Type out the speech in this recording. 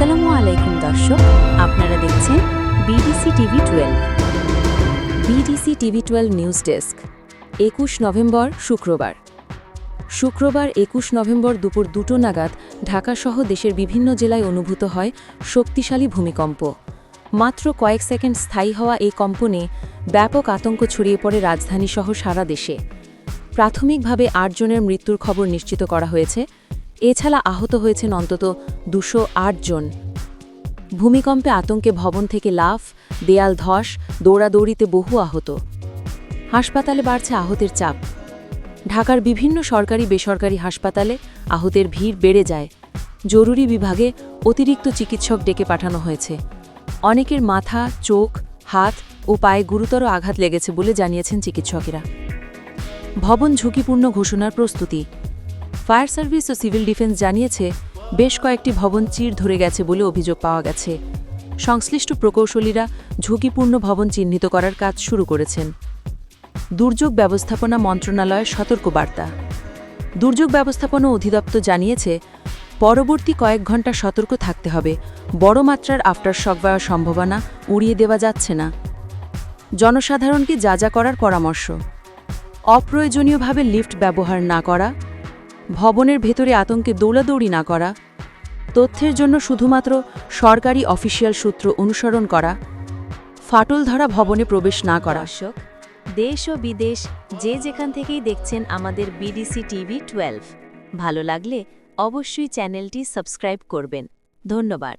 দর্শক, আপনারা দেখছেন BDC TV twelve. BDC TV twelve news desk, একুশ নভেম্বর শুক্রবার। শুক্রবার একুশ নভেম্বর দুপুর দুটো নাগাদ ঢাকাসহ দেশের বিভিন্ন জেলায় অনুভূত হয় শক্তিশালী ভূমিকম্প। মাত্র কয়েক সেকেন্ড স্থায়ী হওয়া এই কম্পনে ব্যাপক আতঙ্ক ছড়িয়ে পড়ে রাজধানীসহ সারা দেশে। প্রাথমিকভাবে আটজনের মৃত্যুর খবর নিশ্চিত করা হয়েছে এছাড়া আহত হয়েছেন অন্তত দুশো জন। ভূমিকম্পে আতঙ্কে ভবন থেকে লাফ, দেয়াল ধস, দৌড়াদৌড়িতে বহু আহত। হাসপাতালে বাড়ছে আহতের চাপ। ঢাকার বিভিন্ন সরকারি বেসরকারি হাসপাতালে আহতের ভিড় বেড়ে যায়। জরুরি বিভাগে অতিরিক্ত চিকিৎসক ডেকে পাঠানো হয়েছে। অনেকের মাথা, চোখ, হাত ও পায়ে গুরুতর আঘাত লেগেছে বলে জানিয়েছেন চিকিৎসকেরা। ভবন ঝুঁকিপূর্ণ ঘোষণার প্রস্তুতি। ফায়ার সার্ভিস ও সিভিল ডিফেন্স জানিয়েছে, বেশ কয়েকটি ভবন চির ধরে গেছে বলে অভিযোগ পাওয়া গেছে। সংশ্লিষ্ট প্রকৌশলীরা ঝুঁকিপূর্ণ ভবন চিহ্নিত করার কাজ শুরু করেছেন। দুর্যোগ ব্যবস্থাপনা মন্ত্রণালয়ের সতর্কবার্তা দুর্যোগ ব্যবস্থাপনা অধিদপ্তর জানিয়েছে, পরবর্তী কয়েক ঘণ্টা সতর্ক থাকতে হবে। বড় মাত্রার আফটার শক পাওয়ার সম্ভাবনা উড়িয়ে দেওয়া যাচ্ছে না। জনসাধারণকে যা যা করার পরামর্শ। অপ্রয়োজনীয়ভাবে লিফট ব্যবহার না করা ভবনের ভেতরে আতঙ্কে দৌড়াদৌড়ি না করা, তথ্যের জন্য শুধুমাত্র সরকারি অফিসিয়াল সূত্র অনুসরণ করা ফাটল ধরা ভবনে প্রবেশ না করা। দেশ ও বিদেশ যে যেখান থেকেই দেখছেন আমাদের বিডিসি টিভি টুয়েলভ, ভালো লাগলে অবশ্যই চ্যানেলটি সাবস্ক্রাইব করবেন। ধন্যবাদ।